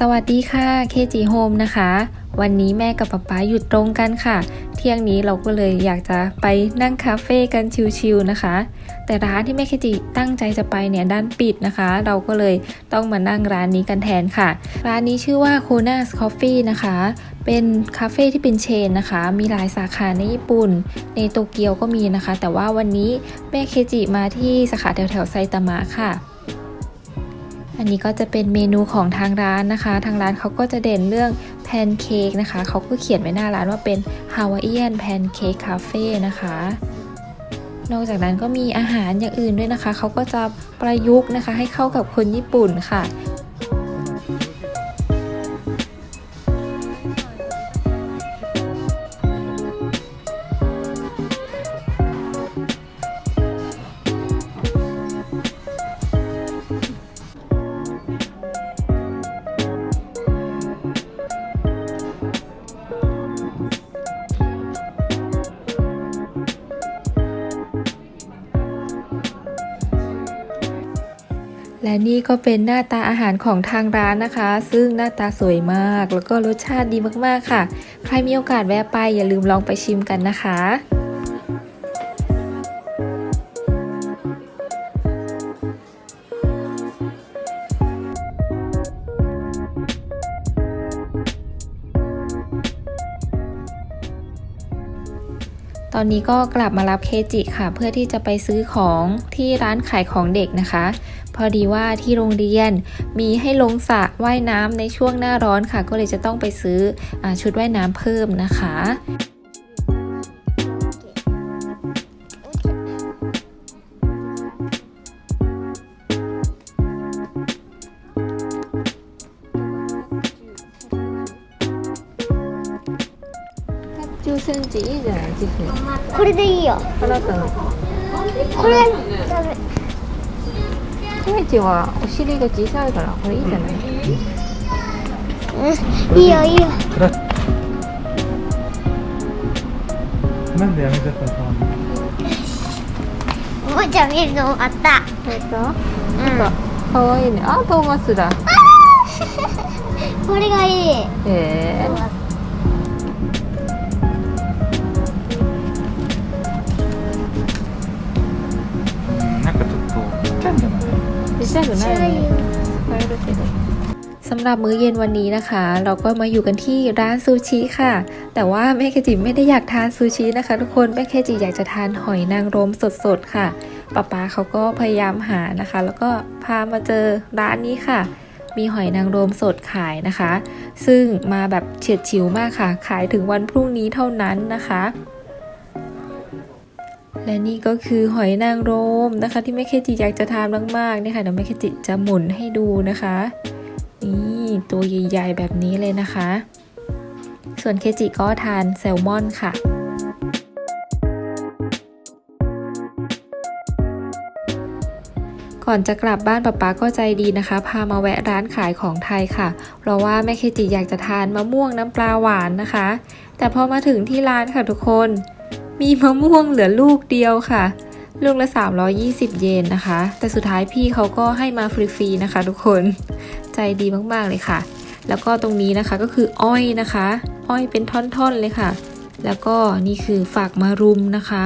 สวัสดีค่ะเคจีโฮมนะคะ วันนี้แม่กับป๊าป๊าหยุดตรงกันค่ะ เที่ยงนี้เราก็เลยอยากจะไปนั่งคาเฟ่กันชิลๆนะคะ แต่ร้านที่แม่เคจิตั้งใจจะไปเนี่ยด้านปิดนะคะ เราก็เลยต้องมานั่งร้านนี้กันแทนค่ะ ร้านนี้ชื่อว่า k o n a s Coffee นะคะ เป็นคาเฟ่ที่เป็นเชนนะคะ มีหลายสาขาในญี่ปุ่น ในโตเกียวก็มีนะคะ แต่ว่าวันนี้แม่เคจิมาที่สาขาแถวๆไซตามะค่ะ อันนี้ก็จะเป็นเมนูของทางร้านนะคะ ทางร้านเขาก็จะเด่นเรื่องแพนเค้กนะคะ เขาก็เขียนไว้หน้าร้านว่าเป็นฮาวายเอียนแพนเค้กคาเฟ่นะคะ นอกจากนั้นก็มีอาหารอย่างอื่นด้วยนะคะ เขาก็จะประยุกต์นะคะ ให้เข้ากับคนญี่ปุ่นค่ะ และนี่ก็เป็นหน้าตาอาหารของทางร้านนะคะ ซึ่งหน้าตาสวยมาก แล้วก็รสชาติดีมากๆค่ะ ใครมีโอกาสแวะไปอย่าลืมลองไปชิมกันนะคะตอนนี้ก็กลับมารับเคจิค่ะ เพื่อที่จะไปซื้อของที่ร้านขายของเด็กนะคะ พอดีว่าที่โรงเรียนมีให้ลงสระว่ายน้ำในช่วงหน้าร้อนค่ะ ก็เลยจะต้องไปซื้ออาชุดว่ายน้ำเพิ่มนะคะ 10センチいいじゃないジフこれでいいよあなたのこれダメ ケイチはお尻が小さいからこれいいじゃない？うん。いいよいいよ。なんでやめちゃったの？おもちゃ見るの終わった。えっとなんうん。かかわいいね。あトーマスだ。これがいい。へえうんなんかちょっとちっちゃいんじゃない？ちっちゃくないね使えるけどสำหรับมื้อเย็นวันนี้นะคะ เราก็มาอยู่กันที่ร้านซูชิค่ะ แต่ว่าแม่เคจิไม่ได้อยากทานซูชินะคะ ทุกคนแม่เคจิอยากจะทานหอยนางรมสดๆค่ะป๊าป๊าเขาก็พยายามหานะคะ แล้วก็พามาเจอร้านนี้ค่ะ มีหอยนางรมสดขายนะคะ ซึ่งมาแบบเฉียดฉิวมากค่ะ ขายถึงวันพรุ่งนี้เท่านั้นนะคะ และนี่ก็คือหอยนางรมนะคะ ที่แม่เคจิอยากจะทานมากๆเนี่ยค่ะเดี๋ยวแม่เคจิจะหมุนให้ดูนะคะ นี่ตัวใหญ่ๆแบบนี้เลยนะคะ ส่วนเคจิก็ทานแซลมอนค่ะก่อนจะกลับบ้านป๊าป๊าก็ใจดีนะคะ พามาแวะร้านขายของไทยค่ะ เพราะว่าแม่เคจิอยากจะทานมะม่วงน้ำปลาหวานนะคะ แต่พอมาถึงที่ร้านค่ะทุกคน มีมะม่วงเหลือลูกเดียวค่ะ ลูกละ 320 เยนนะคะ แต่สุดท้ายพี่เขาก็ให้มาฟรีๆนะคะ ทุกคนใจดีมากๆเลยค่ะ แล้วก็ตรงนี้นะคะก็คืออ้อยนะคะ อ้อยเป็นท่อนๆเลยค่ะ แล้วก็นี่คือฝากมารุมนะคะ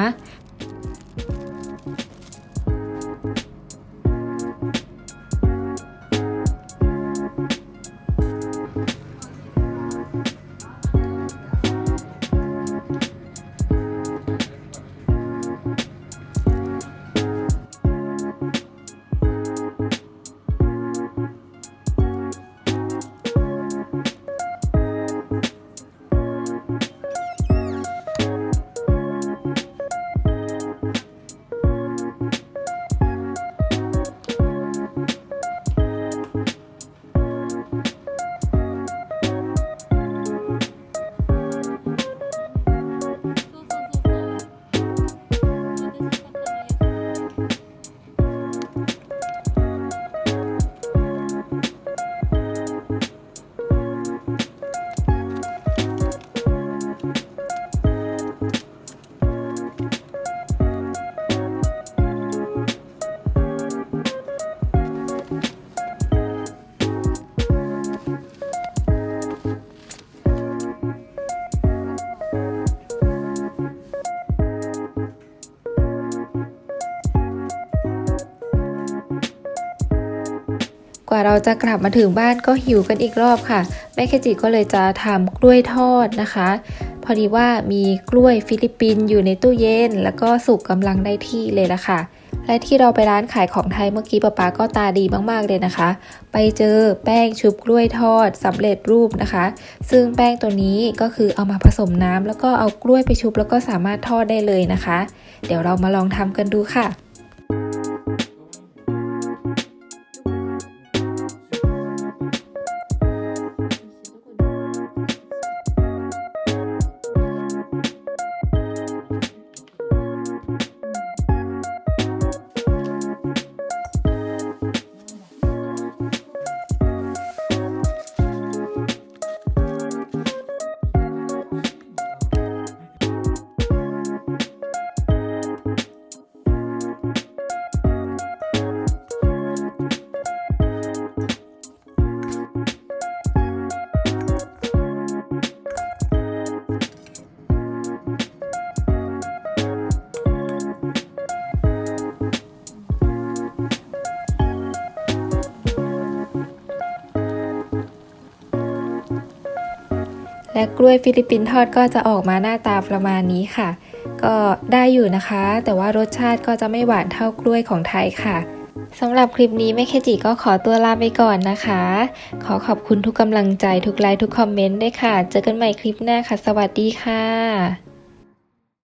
เราจะกลับมาถึงบ้านก็หิวกันอีกรอบค่ะแม่เคจิก็เลยจะทำกล้วยทอดนะคะ พอดีว่ามีกล้วยฟิลิปปินส์อยู่ในตู้เย็น แล้วก็สุกกำลังได้ที่เลยละค่ะ และที่เราไปร้านขายของไทยเมื่อกี้ป๊าป๊าก็ตาดีมากๆเลยนะคะ ไปเจอแป้งชุบกล้วยทอดสำเร็จรูปนะคะ ซึ่งแป้งตัวนี้ก็คือเอามาผสมน้ำแล้วก็เอากล้วยไปชุบแล้วก็สามารถทอดได้เลยนะคะ เดี๋ยวเรามาลองทำกันดูค่ะ และกล้วยฟิลิปปินส์ทอดก็จะออกมาหน้าตาประมาณนี้ค่ะ ก็ได้อยู่นะคะ แต่ว่ารสชาติก็จะไม่หวานเท่ากล้วยของไทยค่ะสำหรับคลิปนี้แม่เคจิก็ขอตัวลาไปก่อนนะคะ ขอขอบคุณทุกกำลังใจทุกไลค์ทุกคอมเมนต์ด้วยค่ะ เจอกันใหม่คลิปหน้าค่ะ สวัสดีค่ะ